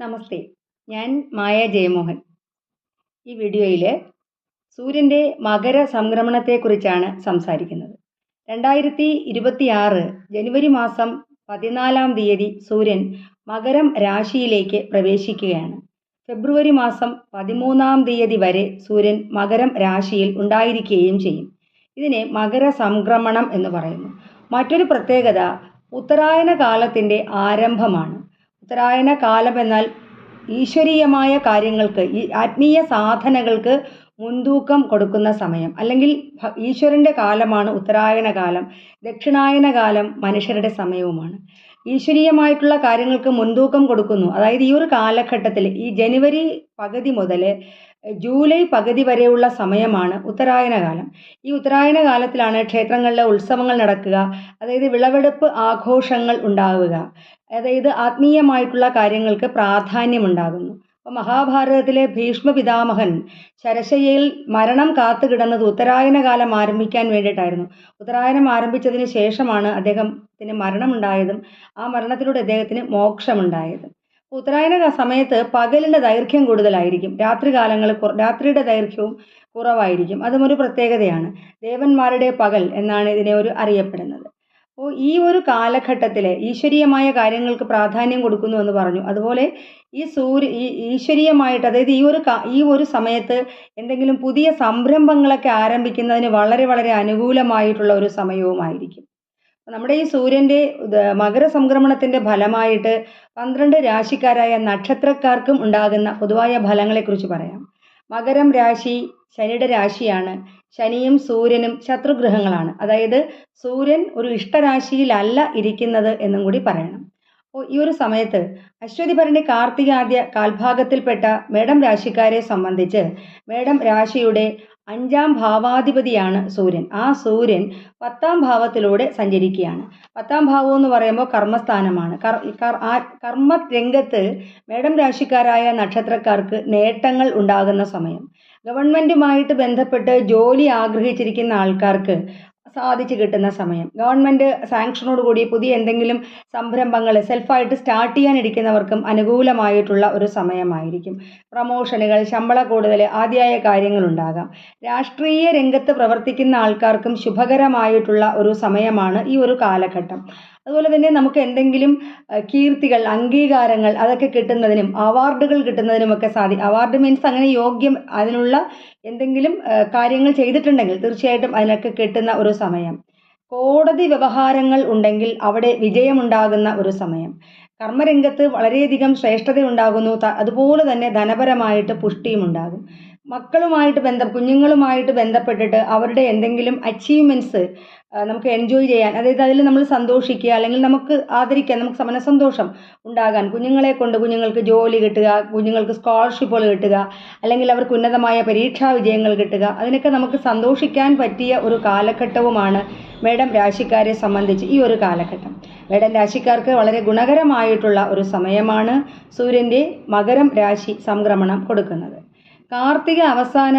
നമസ്തേ. ഞാൻ മായ ജയമോഹൻ. ഈ വീഡിയോയിൽ സൂര്യന്റെ മകര സംക്രമണത്തെക്കുറിച്ചാണ് സംസാരിക്കുന്നത്. രണ്ടായിരത്തി ഇരുപത്തി ആറ് ജനുവരി മാസം പതിനാലാം തീയതി സൂര്യൻ മകരം രാശിയിലേക്ക് പ്രവേശിക്കുകയാണ്. ഫെബ്രുവരി മാസം പതിമൂന്നാം തീയതി വരെ സൂര്യൻ മകരം രാശിയിൽ ഉണ്ടായിരിക്കുകയും ചെയ്യും. ഇതിനെ മകര സംക്രമണം എന്ന് പറയുന്നു. മറ്റൊരു പ്രത്യേകത ഉത്തരായന കാലത്തിന്റെ ആരംഭമാണ്. ഉത്തരായന കാലം എന്നാൽ ഈശ്വരീയമായ കാര്യങ്ങൾക്ക് ഈ ആത്മീയ സാധനകൾക്ക് മുൻതൂക്കം കൊടുക്കുന്ന സമയം. അല്ലെങ്കിൽ ഈശ്വരന്റെ കാലമാണ് ഉത്തരായന കാലം. ദക്ഷിണായന കാലം മനുഷ്യരുടെ സമയവുമാണ്. ഈശ്വരീയമായിട്ടുള്ള കാര്യങ്ങൾക്ക് മുൻതൂക്കം കൊടുക്കുന്നു. അതായത് ഈ ഒരു കാലഘട്ടത്തിൽ ഈ ജനുവരി പകുതി മുതൽ ജൂലൈ പകുതി വരെയുള്ള സമയമാണ് ഉത്തരായന കാലം. ഈ ഉത്തരായന കാലത്തിലാണ് ക്ഷേത്രങ്ങളിലെ ഉത്സവങ്ങൾ നടക്കുക അതായത് വിളവെടുപ്പ് ആഘോഷങ്ങൾ ഉണ്ടാവുക. അതായത് ആത്മീയമായിട്ടുള്ള കാര്യങ്ങൾക്ക് പ്രാധാന്യമുണ്ടാകുന്നു. അപ്പോൾ മഹാഭാരതത്തിലെ ഭീഷ്മ പിതാമഹൻ ശരശയ്യയിൽ മരണം കാത്തു കിടന്നത് ഉത്തരായന കാലം ആരംഭിക്കാൻ വേണ്ടിയിട്ടായിരുന്നു. ഉത്തരായനം ആരംഭിച്ചതിന് ശേഷമാണ് അദ്ദേഹത്തിന് മരണമുണ്ടായതും ആ മരണത്തിലൂടെ അദ്ദേഹത്തിന് മോക്ഷമുണ്ടായതും. ഉത്തരായന സമയത്ത് പകലിന്റെ ദൈർഘ്യം കൂടുതലായിരിക്കും. രാത്രി കാലങ്ങൾ രാത്രിയുടെ ദൈർഘ്യവും കുറവായിരിക്കും. അതും ഒരു പ്രത്യേകതയാണ്. ദേവന്മാരുടെ പകൽ എന്നാണ് ഇതിനെ ഒരു അറിയപ്പെടുന്നത്. അപ്പോൾ ഈ ഒരു കാലഘട്ടത്തിലെ ഈശ്വരീയമായ കാര്യങ്ങൾക്ക് പ്രാധാന്യം കൊടുക്കുന്നു എന്ന് പറഞ്ഞു. അതുപോലെ ഈ സൂര്യ ഈ ഈശ്വരീയമായിട്ട് അതായത് ഈ ഒരു ഈ ഒരു സമയത്ത് എന്തെങ്കിലും പുതിയ സംരംഭങ്ങളൊക്കെ ആരംഭിക്കുന്നതിന് വളരെ വളരെ അനുകൂലമായിട്ടുള്ള ഒരു സമയവുമായിരിക്കും. നമ്മുടെ ഈ സൂര്യന്റെ മകരസംക്രമണത്തിന്റെ ഫലമായിട്ട് പന്ത്രണ്ട് രാശിക്കാരായ നക്ഷത്രക്കാർക്കും ഉണ്ടാകുന്ന പൊതുവായ ഫലങ്ങളെക്കുറിച്ച് പറയാം. മകരം രാശി ശനിയുടെ രാശിയാണ്. ശനിയും സൂര്യനും ശത്രുഗ്രഹങ്ങളാണ്. അതായത് സൂര്യൻ ഒരു ഇഷ്ടരാശിയിലല്ല ഇരിക്കുന്നത് എന്നും കൂടി പറയണം. അപ്പോൾ ഈ ഒരു സമയത്ത് അശ്വതി ഭരണി കാർത്തികാദ്യ കാൽഭാഗത്തിൽപ്പെട്ട മേടം രാശിക്കാരെ സംബന്ധിച്ച് മേടം രാശിയുടെ അഞ്ചാം ഭാവാധിപതിയാണ് സൂര്യൻ. ആ സൂര്യൻ പത്താം ഭാവത്തിലൂടെ സഞ്ചരിക്കുകയാണ്. പത്താം ഭാവം എന്ന് പറയുമ്പോൾ കർമ്മസ്ഥാനമാണ്. കർമ്മ രംഗത്ത് മേടം രാശിക്കാരായ നക്ഷത്രക്കാർക്ക് നേട്ടങ്ങൾ ഉണ്ടാകുന്ന സമയം. ഗവൺമെന്റുമായിട്ട് ബന്ധപ്പെട്ട് ജോലി ആഗ്രഹിച്ചിരിക്കുന്ന ആൾക്കാർക്ക് സാധിച്ചു കിട്ടുന്ന സമയം. ഗവൺമെന്റ് സാങ്ഷനോട് കൂടി പുതിയ എന്തെങ്കിലും സംരംഭങ്ങൾ സെൽഫായിട്ട് സ്റ്റാർട്ട് ചെയ്യാനിരിക്കുന്നവർക്കും അനുകൂലമായിട്ടുള്ള ഒരു സമയമായിരിക്കും. പ്രമോഷനുകൾ ശമ്പള കൂടുതൽ കാര്യങ്ങൾ കാര്യങ്ങളുണ്ടാകാം. രാഷ്ട്രീയ രംഗത്ത് പ്രവർത്തിക്കുന്ന ആൾക്കാർക്കും ശുഭകരമായിട്ടുള്ള ഒരു സമയമാണ് ഈ ഒരു കാലഘട്ടം. അതുപോലെ തന്നെ നമുക്ക് എന്തെങ്കിലും കീർത്തികൾ അംഗീകാരങ്ങൾ അതൊക്കെ കിട്ടുന്നതിനും അവാർഡുകൾ കിട്ടുന്നതിനുമൊക്കെ സാധി അവാർഡ് മീൻസ് അങ്ങനെ യോഗ്യം അതിനുള്ള എന്തെങ്കിലും കാര്യങ്ങൾ ചെയ്തിട്ടുണ്ടെങ്കിൽ തീർച്ചയായിട്ടും അതിനൊക്കെ കിട്ടുന്ന ഒരു സമയം. കോടതി വ്യവഹാരങ്ങൾ ഉണ്ടെങ്കിൽ അവിടെ വിജയമുണ്ടാകുന്ന ഒരു സമയം. കർമ്മരംഗത്ത് വളരെയധികം ശ്രേഷ്ഠതയുണ്ടാകുന്നു. ത- അതുപോലെ തന്നെ ധനപരമായിട്ട് പുഷ്ടിയും ഉണ്ടാകും. മക്കളുമായിട്ട് ബന്ധം കുഞ്ഞുങ്ങളുമായിട്ട് ബന്ധപ്പെട്ടിട്ട് അവരുടെ എന്തെങ്കിലും അച്ചീവ്മെന്റ്സ് നമുക്ക് എൻജോയ് ചെയ്യാൻ അതായത് അതിൽ നമ്മൾ സന്തോഷിക്കുക അല്ലെങ്കിൽ നമുക്ക് ആദരിക്കാൻ നമുക്ക് മനസ്സന്തോഷം ഉണ്ടാകാൻ. കുഞ്ഞുങ്ങളെ കൊണ്ട് കുഞ്ഞുങ്ങൾക്ക് ജോലി കിട്ടുക കുഞ്ഞുങ്ങൾക്ക് സ്കോളർഷിപ്പുകൾ കിട്ടുക അല്ലെങ്കിൽ അവർക്ക് ഉന്നതമായ പരീക്ഷാ വിജയങ്ങൾ കിട്ടുക. അതിനൊക്കെ നമുക്ക് സന്തോഷിക്കാൻ പറ്റിയ ഒരു കാലഘട്ടവുമാണ് മേഡം രാശിക്കാരെ സംബന്ധിച്ച് ഈ ഒരു കാലഘട്ടം. മേഡം രാശിക്കാർക്ക് വളരെ ഗുണകരമായിട്ടുള്ള ഒരു സമയമാണ് സൂര്യന്റെ മകരം രാശി സംക്രമണം കൊടുക്കുന്നത്. കാർത്തിക അവസാന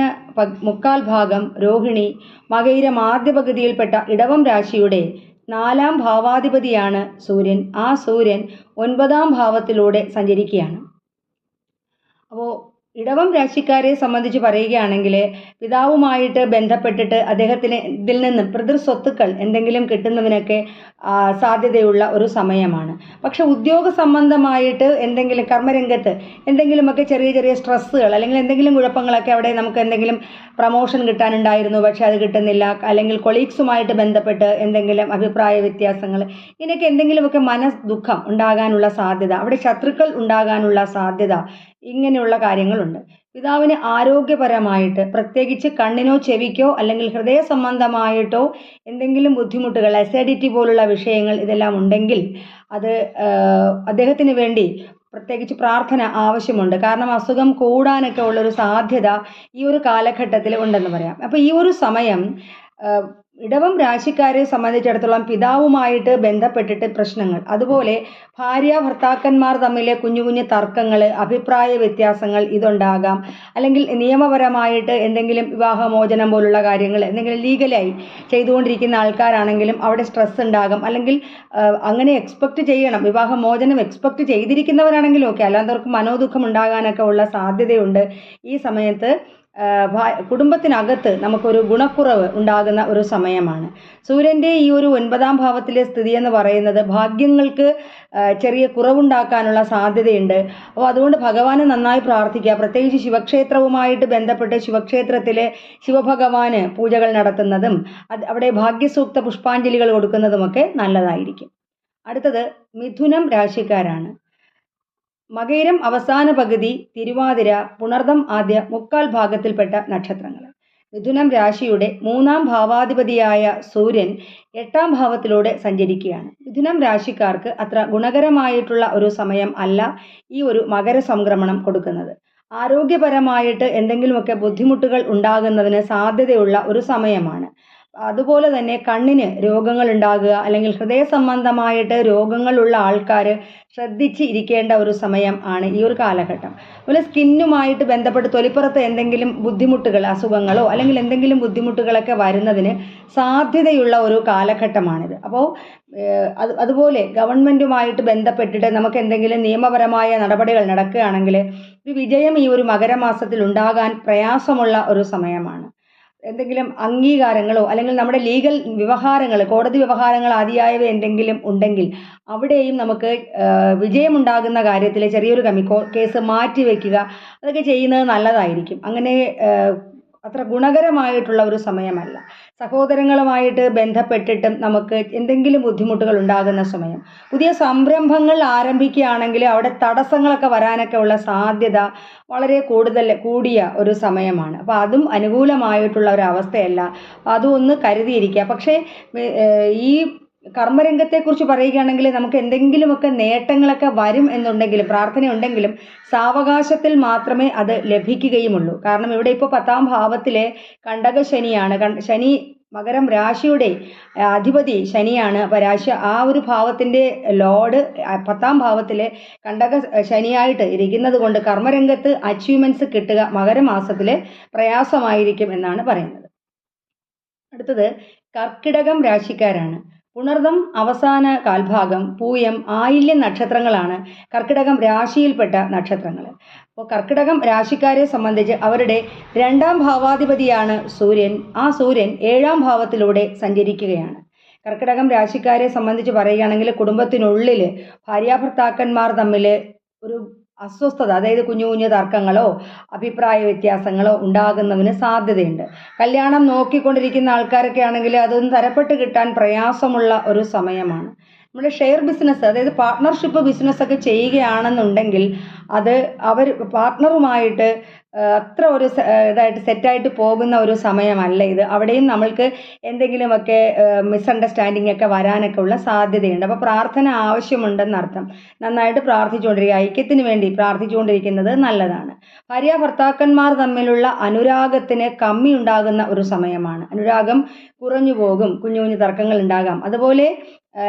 മുക്കാൽ ഭാഗം രോഹിണി മകയിരം ആദ്യ പകുതിയിൽപ്പെട്ട ഇടവം രാശിയുടെ നാലാം ഭാവാധിപതിയാണ് സൂര്യൻ. ആ സൂര്യൻ ഒൻപതാം ഭാവത്തിലൂടെ സഞ്ചരിക്കുകയാണ്. അപ്പോൾ ഇടവം രാശിക്കാരെ സംബന്ധിച്ച് പറയുകയാണെങ്കിൽ പിതാവുമായിട്ട് ബന്ധപ്പെട്ടിട്ട് അദ്ദേഹത്തിന് ഇതിൽ നിന്ന് പിതൃ സ്വത്തുക്കൾ എന്തെങ്കിലും കിട്ടുന്നതിനൊക്കെ സാധ്യതയുള്ള ഒരു സമയമാണ്. പക്ഷെ ഉദ്യോഗ സംബന്ധമായിട്ട് എന്തെങ്കിലും കർമ്മരംഗത്ത് എന്തെങ്കിലുമൊക്കെ ചെറിയ ചെറിയ സ്ട്രെസ്സുകൾ അല്ലെങ്കിൽ എന്തെങ്കിലും കുഴപ്പങ്ങളൊക്കെ അവിടെ നമുക്ക് എന്തെങ്കിലും പ്രമോഷൻ കിട്ടാനുണ്ടായിരുന്നു പക്ഷെ അത് കിട്ടുന്നില്ല അല്ലെങ്കിൽ കൊളീഗ്സുമായിട്ട് ബന്ധപ്പെട്ട് എന്തെങ്കിലും അഭിപ്രായ വ്യത്യാസങ്ങൾ ഇങ്ങനെയൊക്കെ എന്തെങ്കിലുമൊക്കെ മനസ് ദുഃഖം ഉണ്ടാകാനുള്ള സാധ്യത അവിടെ ശത്രുക്കൾ ഉണ്ടാകാനുള്ള സാധ്യത ഇങ്ങനെയുള്ള കാര്യങ്ങളുണ്ട്. പിതാവിന് ആരോഗ്യപരമായിട്ട് പ്രത്യേകിച്ച് കണ്ണിനോ ചെവിക്കോ അല്ലെങ്കിൽ ഹൃദയ സംബന്ധമായിട്ടോ എന്തെങ്കിലും ബുദ്ധിമുട്ടുകൾ അസിഡിറ്റി പോലുള്ള വിഷയങ്ങൾ ഇതെല്ലാം ഉണ്ടെങ്കിൽ അത് അദ്ദേഹത്തിന് വേണ്ടി പ്രത്യേകിച്ച് പ്രാർത്ഥന ആവശ്യമുണ്ട്. കാരണം അസുഖം കൂടാനൊക്കെ ഉള്ളൊരു സാധ്യത ഈ ഒരു കാലഘട്ടത്തിൽ ഉണ്ടെന്ന് പറയാം. അപ്പോൾ ഈ ഒരു സമയം ഇടവം രാശിക്കാരെ സംബന്ധിച്ചിടത്തോളം പിതാവുമായിട്ട് ബന്ധപ്പെട്ടിട്ട് പ്രശ്നങ്ങൾ. അതുപോലെ ഭാര്യ ഭർത്താക്കന്മാർ തമ്മിലെ കുഞ്ഞു കുഞ്ഞു തർക്കങ്ങൾ അഭിപ്രായ വ്യത്യാസങ്ങൾ ഇതുണ്ടാകാം. അല്ലെങ്കിൽ നിയമപരമായിട്ട് എന്തെങ്കിലും വിവാഹമോചനം പോലുള്ള കാര്യങ്ങൾ എന്തെങ്കിലും ലീഗലായി ചെയ്തുകൊണ്ടിരിക്കുന്ന ആൾക്കാരാണെങ്കിലും അവിടെ സ്ട്രെസ് ഉണ്ടാകും. അല്ലെങ്കിൽ അങ്ങനെ എക്സ്പെക്റ്റ് ചെയ്യണം. വിവാഹമോചനം എക്സ്പെക്റ്റ് ചെയ്തിരിക്കുന്നവരാണെങ്കിലും ഓക്കെ അല്ലാത്തവർക്ക് മനോദുഃഖം ഉണ്ടാകാനൊക്കെ ഉള്ള സാധ്യതയുണ്ട്. ഈ സമയത്ത് കുടുംബത്തിനകത്ത് നമുക്കൊരു ഗുണക്കുറവ് ഉണ്ടാകുന്ന ഒരു സമയമാണ്. സൂര്യന്റെ ഈ ഒരു ഒൻപതാം ഭാവത്തിലെ സ്ഥിതി എന്ന് പറയുന്നത് ഭാഗ്യങ്ങൾക്ക് ചെറിയ കുറവുണ്ടാക്കാനുള്ള സാധ്യതയുണ്ട്. അപ്പോൾ അതുകൊണ്ട് ഭഗവാനെ നന്നായി പ്രാർത്ഥിക്കുക. പ്രത്യേകിച്ച് ശിവക്ഷേത്രവുമായിട്ട് ബന്ധപ്പെട്ട് ശിവക്ഷേത്രത്തിലെ ശിവഭഗവാന് പൂജകൾ നടത്തുന്നതും അവിടെ ഭാഗ്യസൂക്ത പുഷ്പാഞ്ജലികൾ കൊടുക്കുന്നതുമൊക്കെ നല്ലതായിരിക്കും. അടുത്തത് മിഥുനം രാശിക്കാരാണ്. മകയിരം അവസാന പകുതി തിരുവാതിര പുണർദം ആദ്യ മുക്കാൽ ഭാഗത്തിൽപ്പെട്ട നക്ഷത്രങ്ങൾ. മിഥുനം രാശിയുടെ മൂന്നാം ഭാവാധിപതിയായ സൂര്യൻ എട്ടാം ഭാവത്തിലൂടെ സഞ്ചരിക്കുകയാണ്. മിഥുനം രാശിക്കാർക്ക് അത്ര ഗുണകരമായിട്ടുള്ള ഒരു സമയം അല്ല ഈ ഒരു മകര സംക്രമണം കൊടുക്കുന്നത്. ആരോഗ്യപരമായിട്ട് എന്തെങ്കിലുമൊക്കെ ബുദ്ധിമുട്ടുകൾ ഉണ്ടാകുന്നതിന് സാധ്യതയുള്ള ഒരു സമയമാണ്. അതുപോലെ തന്നെ കണ്ണിന് രോഗങ്ങൾ ഉണ്ടാകുക അല്ലെങ്കിൽ ഹൃദയ സംബന്ധമായിട്ട് രോഗങ്ങളുള്ള ആൾക്കാർ ശ്രദ്ധിച്ച് ഇരിക്കേണ്ട ഒരു സമയം ആണ് ഈ ഒരു കാലഘട്ടം. അതുപോലെ സ്കിന്നുമായിട്ട് ബന്ധപ്പെട്ട് തൊലിപ്പുറത്ത് എന്തെങ്കിലും ബുദ്ധിമുട്ടുകൾ അസുഖങ്ങളോ അല്ലെങ്കിൽ എന്തെങ്കിലും ബുദ്ധിമുട്ടുകളൊക്കെ വരുന്നതിന് സാധ്യതയുള്ള ഒരു കാലഘട്ടമാണിത്. അപ്പോൾ അത് അതുപോലെ ഗവൺമെന്റുമായിട്ട് ബന്ധപ്പെട്ടിട്ട് നമുക്ക് എന്തെങ്കിലും നിയമപരമായ നടപടികൾ നടക്കുകയാണെങ്കിൽ ഒരു വിജയം ഈ ഒരു മകരമാസത്തിൽ ഉണ്ടാകാൻ പ്രയാസമുള്ള ഒരു സമയമാണ്. എന്തെങ്കിലും അംഗീകാരങ്ങളോ അല്ലെങ്കിൽ നമ്മുടെ ലീഗൽ വ്യവഹാരങ്ങൾ കോടതി വ്യവഹാരങ്ങൾ ആദിയായവ എന്തെങ്കിലും ഉണ്ടെങ്കിൽ അവിടെയും നമുക്ക് വിജയമുണ്ടാകുന്ന കാര്യത്തിൽ ചെറിയൊരു കമ്മി കേസ് മാറ്റി വയ്ക്കുക അതൊക്കെ ചെയ്യുന്നത് നല്ലതായിരിക്കും. അങ്ങനെ അത്ര ഗുണകരമായിട്ടുള്ള ഒരു സമയമല്ല. സഹോദരങ്ങളുമായിട്ട് ബന്ധപ്പെട്ടിട്ടും നമുക്ക് എന്തെങ്കിലും ബുദ്ധിമുട്ടുകൾ ഉണ്ടാകുന്ന സമയം. പുതിയ സംരംഭങ്ങൾ ആരംഭിക്കുകയാണെങ്കിൽ അവിടെ തടസ്സങ്ങളൊക്കെ വരാനൊക്കെ ഉള്ള സാധ്യത വളരെ കൂടുതൽ കൂടിയ ഒരു സമയമാണ്. അപ്പോൾ അതും അനുകൂലമായിട്ടുള്ള ഒരു അവസ്ഥയല്ല. അതും ഒന്ന് കരുതിയിരിക്കുക. പക്ഷേ ഈ കർമ്മരംഗത്തെക്കുറിച്ച് പറയുകയാണെങ്കിൽ നമുക്ക് എന്തെങ്കിലുമൊക്കെ നേട്ടങ്ങളൊക്കെ വരും എന്നുണ്ടെങ്കിലും പ്രാർത്ഥന ഉണ്ടെങ്കിലും സാവകാശത്തിൽ മാത്രമേ അത് ലഭിക്കുകയുമുള്ളൂ. കാരണം ഇവിടെ ഇപ്പോൾ പത്താം ഭാവത്തിലെ കണ്ടക ശനിയാണ്. ശനി മകരം രാശിയുടെ അധിപതി ശനിയാണ്. അപ്പോൾ രാശി ആ ഒരു ഭാവത്തിന്റെ ലോഡ് പത്താം ഭാവത്തിലെ കണ്ടക ശനിയായിട്ട് ഇരിക്കുന്നത് കൊണ്ട് കർമ്മരംഗത്ത് അച്ചീവ്മെന്റ്സ് കിട്ടുക മകരമാസത്തിൽ പ്രയാസമായിരിക്കും എന്നാണ് പറയുന്നത്. അടുത്തത് കർക്കിടകം രാശിക്കാരാണ്. പുണർദം അവസാന കാൽഭാഗം പൂയം ആയില്യം നക്ഷത്രങ്ങളാണ്. കർക്കിടകം രാശിയിൽപ്പെട്ട നക്ഷത്രങ്ങൾ. അപ്പോൾ കർക്കിടകം രാശിക്കാരെ സംബന്ധിച്ച് അവരുടെ രണ്ടാം ഭാവാധിപതിയാണ് സൂര്യൻ. ആ സൂര്യൻ ഏഴാം ഭാവത്തിലൂടെ സഞ്ചരിക്കുകയാണ്. കർക്കിടകം രാശിക്കാരെ സംബന്ധിച്ച് പറയുകയാണെങ്കിൽ കുടുംബത്തിനുള്ളിൽ ഭാര്യാഭർത്താക്കന്മാർ തമ്മിൽ ഒരു അസ്വസ്ഥത അതായത് കുഞ്ഞു കുഞ്ഞു തർക്കങ്ങളോ അഭിപ്രായ വ്യത്യാസങ്ങളോ ഉണ്ടാകുന്നതിന് സാധ്യതയുണ്ട്. കല്യാണം നോക്കിക്കൊണ്ടിരിക്കുന്ന ആൾക്കാരൊക്കെ ആണെങ്കിൽ അതൊന്നും തരപ്പെട്ട് കിട്ടാൻ പ്രയാസമുള്ള ഒരു സമയമാണ്. നമ്മുടെ ഷെയർ ബിസിനസ് അതായത് പാർട്ട്ണർഷിപ്പ് ബിസിനസ് ഒക്കെ ചെയ്യുകയാണെന്നുണ്ടെങ്കിൽ അത് അവർ പാർട്ട്ണറുമായിട്ട് അത്ര ഒരു ഇതായിട്ട് സെറ്റായിട്ട് പോകുന്ന ഒരു സമയമല്ല ഇത്. അവിടെയും നമ്മൾക്ക് എന്തെങ്കിലുമൊക്കെ മിസ്അണ്ടർസ്റ്റാൻഡിംഗ് ഒക്കെ വരാനൊക്കെ ഉള്ള സാധ്യതയുണ്ട്. അപ്പോൾ പ്രാർത്ഥന ആവശ്യമുണ്ടെന്നർത്ഥം നന്നായിട്ട് പ്രാർത്ഥിച്ചുകൊണ്ടിരിക്കുക. ഐക്യത്തിന് വേണ്ടി പ്രാർത്ഥിച്ചുകൊണ്ടിരിക്കുന്നത് നല്ലതാണ്. ഭാര്യ ഭർത്താക്കന്മാർ തമ്മിലുള്ള അനുരാഗത്തിന് കമ്മി ഉണ്ടാകുന്ന ഒരു സമയമാണ്. അനുരാഗം കുറഞ്ഞു പോകും. കുഞ്ഞു കുഞ്ഞു തർക്കങ്ങൾ ഉണ്ടാകാം. അതുപോലെ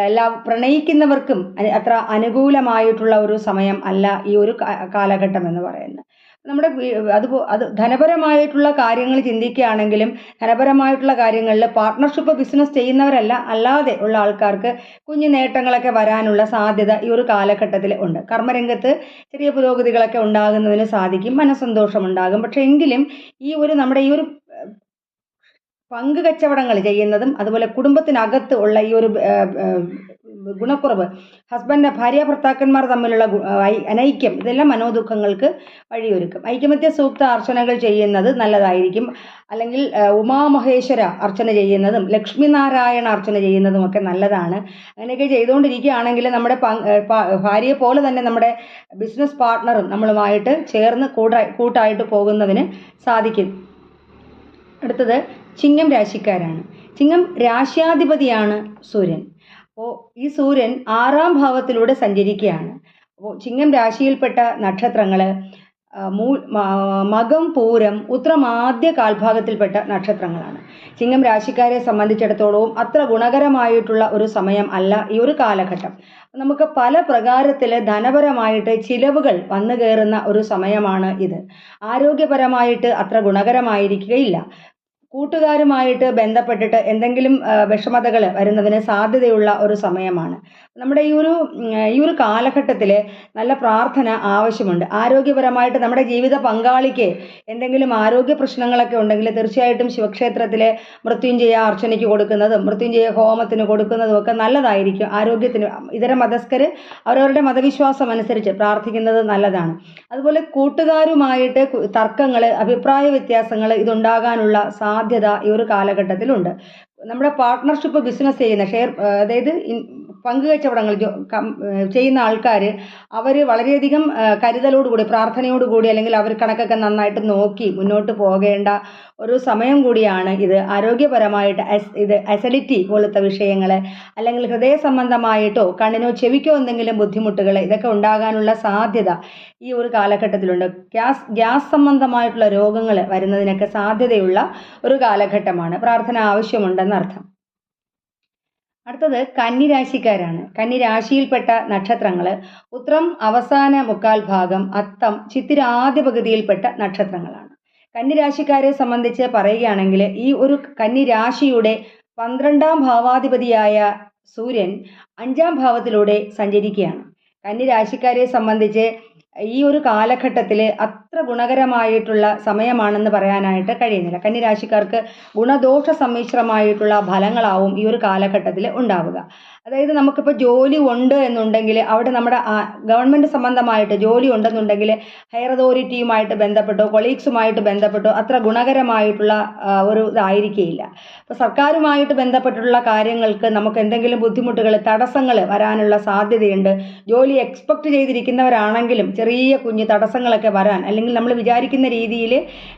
എല്ലാ പ്രണയിക്കുന്നവർക്കും അത്ര അനുകൂലമായിട്ടുള്ള ഒരു സമയം അല്ല ഈ ഒരു കാലഘട്ടം എന്ന് പറയുന്നത്. നമ്മുടെ അത് അത് ധനപരമായിട്ടുള്ള കാര്യങ്ങൾ ചിന്തിക്കുകയാണെങ്കിലും ധനപരമായിട്ടുള്ള കാര്യങ്ങളിൽ പാർട്ട്ണർഷിപ്പ് ബിസിനസ് ചെയ്യുന്നവരല്ല അല്ലാതെ ഉള്ള ആൾക്കാർക്ക് കുഞ്ഞു നേട്ടങ്ങളൊക്കെ വരാനുള്ള സാധ്യത ഈ ഒരു കാലഘട്ടത്തിൽ ഉണ്ട്. കർമ്മരംഗത്ത് ചെറിയ പുരോഗതികളൊക്കെ ഉണ്ടാകുന്നതിന് സാധിക്കും മനസ്സന്തോഷം ഉണ്ടാകും പക്ഷേ എങ്കിലും ഈ ഒരു നമ്മുടെ ഈ ഒരു പങ്ക് കച്ചവടങ്ങൾ ചെയ്യുന്നതും അതുപോലെ കുടുംബത്തിനകത്ത് ഉള്ള ഈ ഒരു ഗുണക്കുറവ് ഹസ്ബൻഡ് ഭാര്യ ഭർത്താക്കന്മാർ തമ്മിലുള്ള അനൈക്യം ഇതെല്ലാം മനോദുഃഖങ്ങൾക്ക് വഴിയൊരുക്കും. ഐക്യമത്യ സൂക്ത അർച്ചനകൾ ചെയ്യുന്നത് നല്ലതായിരിക്കും. അല്ലെങ്കിൽ ഉമാമഹേശ്വര അർച്ചന ചെയ്യുന്നതും ലക്ഷ്മി നാരായണ അർച്ചന ചെയ്യുന്നതും ഒക്കെ നല്ലതാണ്. അങ്ങനെയൊക്കെ ചെയ്തുകൊണ്ടിരിക്കുകയാണെങ്കിൽ നമ്മുടെ ഭാര്യയെ പോലെ തന്നെ നമ്മുടെ ബിസിനസ് പാർട്ട്ണറും നമ്മളുമായിട്ട് ചേർന്ന് കൂട്ടാ കൂട്ടായിട്ട് പോകുന്നതിന് സാധിക്കും. അടുത്തത് ചിങ്ങം രാശിക്കാരാണ്. ചിങ്ങം രാശ്യാധിപതിയാണ് സൂര്യൻ. അപ്പോൾ ഈ സൂര്യൻ ആറാം ഭാവത്തിലൂടെ സഞ്ചരിക്കുകയാണ്. അപ്പോൾ ചിങ്ങം രാശിയിൽപ്പെട്ട നക്ഷത്രങ്ങൾ മൂ മകം പൂരം ഉത്രം ആദ്യ കാൽഭാഗത്തിൽപ്പെട്ട നക്ഷത്രങ്ങളാണ്. ചിങ്ങം രാശിക്കാരെ സംബന്ധിച്ചിടത്തോളവും അത്ര ഗുണകരമായിട്ടുള്ള ഒരു സമയം അല്ല ഈ ഒരു കാലഘട്ടം. നമുക്ക് പല പ്രകാരത്തിൽ ധനപരമായിട്ട് ചിലവുകൾ വന്നു കയറുന്ന ഒരു സമയമാണ് ഇത്. ആരോഗ്യപരമായിട്ട് അത്ര ഗുണകരമായിരിക്കുകയില്ല. കൂട്ടുകാരുമായിട്ട് ബന്ധപ്പെട്ടിട്ട് എന്തെങ്കിലും വിഷമതകൾ വരുന്നതിന് സാധ്യതയുള്ള ഒരു സമയമാണ്. നമ്മുടെ ഈ ഒരു ഈ ഒരു കാലഘട്ടത്തിൽ നല്ല പ്രാർത്ഥന ആവശ്യമുണ്ട്. ആരോഗ്യപരമായിട്ട് നമ്മുടെ ജീവിത പങ്കാളിക്ക് എന്തെങ്കിലും ആരോഗ്യ പ്രശ്നങ്ങളൊക്കെ ഉണ്ടെങ്കിൽ തീർച്ചയായിട്ടും ശിവക്ഷേത്രത്തിലെ മൃത്യുഞ്ജയ അർച്ചനയ്ക്ക് കൊടുക്കുന്നതും മൃത്യുഞ്ജയ ഹോമത്തിന് കൊടുക്കുന്നതും ഒക്കെ നല്ലതായിരിക്കും. ആരോഗ്യത്തിന് ഇതര മതസ്ഥർ അവരവരുടെ മതവിശ്വാസം അനുസരിച്ച് പ്രാർത്ഥിക്കുന്നത് നല്ലതാണ്. അതുപോലെ കൂട്ടുകാരുമായിട്ട് തർക്കങ്ങൾ അഭിപ്രായ വ്യത്യാസങ്ങൾ ഇതുണ്ടാകാനുള്ള സാധ്യത ഈ ഒരു കാലഘട്ടത്തിലുണ്ട്. നമ്മുടെ പാർട്ട്ണർഷിപ്പ് ബിസിനസ് ചെയ്യുന്ന ഷെയർ അതായത് പങ്കുകച്ചവടങ്ങൾ ചെയ്യുന്ന ആൾക്കാർ അവർ വളരെയധികം കരുതലോടുകൂടി പ്രാർത്ഥനയോടുകൂടി അല്ലെങ്കിൽ അവർ കണക്കൊക്കെ നന്നായിട്ട് നോക്കി മുന്നോട്ട് പോകേണ്ട ഒരു സമയം കൂടിയാണ് ഇത്. ആരോഗ്യപരമായിട്ട് ഇത് അസിഡിറ്റി പോലത്തെ വിഷയങ്ങൾ അല്ലെങ്കിൽ ഹൃദയ സംബന്ധമായിട്ടോ കണ്ണിനോ ചെവിക്കോ എന്തെങ്കിലും ബുദ്ധിമുട്ടുകൾ ഇതൊക്കെ ഉണ്ടാകാനുള്ള സാധ്യത ഈ ഒരു കാലഘട്ടത്തിലുണ്ട്. ഗ്യാസ് ഗ്യാസ് സംബന്ധമായിട്ടുള്ള രോഗങ്ങൾ വരുന്നതിനൊക്കെ സാധ്യതയുള്ള ഒരു കാലഘട്ടമാണ്. പ്രാർത്ഥന ആവശ്യമുണ്ടെന്നർത്ഥം. അടുത്തത് കന്നിരാശിക്കാരാണ്. കന്നിരാശിയിൽപ്പെട്ട നക്ഷത്രങ്ങൾ ഉത്രം അവസാന മുക്കാൽ ഭാഗം അത്തം ചിത്തിര ആദ്യ പകുതിയിൽപ്പെട്ട നക്ഷത്രങ്ങളാണ്. കന്നിരാശിക്കാരെ സംബന്ധിച്ച് പറയുകയാണെങ്കിൽ ഈ ഒരു കന്നിരാശിയുടെ പന്ത്രണ്ടാം ഭാവാധിപതിയായ സൂര്യൻ അഞ്ചാം ഭാവത്തിലൂടെ സഞ്ചരിക്കുകയാണ്. കന്നിരാശിക്കാരെ സംബന്ധിച്ച് ഈ ഒരു കാലഘട്ടത്തിൽ അത്ര ഗുണകരമായിട്ടുള്ള സമയമാണെന്ന് പറയാനായിട്ട് കഴിയുന്നില്ല. കന്നിരാശിക്കാർക്ക് ഗുണദോഷ സമ്മിശ്രമായിട്ടുള്ള ഫലങ്ങളാവും ഈ ഒരു കാലഘട്ടത്തിൽ ഉണ്ടാവുക. അതായത് നമുക്കിപ്പോൾ ജോലി ഉണ്ട് എന്നുണ്ടെങ്കിൽ അവിടെ നമ്മുടെ ഗവൺമെന്റ് സംബന്ധമായിട്ട് ജോലി ഉണ്ടെന്നുണ്ടെങ്കിൽ ഹയർ അതോറിറ്റിയുമായിട്ട് ബന്ധപ്പെട്ടോ കൊളീഗ്സുമായിട്ട് ബന്ധപ്പെട്ടോ അത്ര ഗുണകരമായിട്ടുള്ള ഒരു ഇതായിരിക്കില്ല അപ്പോൾ സർക്കാരുമായിട്ട് ബന്ധപ്പെട്ടിട്ടുള്ള കാര്യങ്ങൾക്ക് നമുക്ക് എന്തെങ്കിലും ബുദ്ധിമുട്ടുകൾ തടസ്സങ്ങൾ വരാനുള്ള സാധ്യതയുണ്ട്. ജോലി എക്സ്പെക്ട് ചെയ്തിരിക്കുന്നവരാണെങ്കിലും ചെറിയ കുഞ്ഞ് തടസ്സങ്ങളൊക്കെ വരാൻ അല്ലെങ്കിൽ നമ്മൾ വിചാരിക്കുന്ന രീതിയിൽ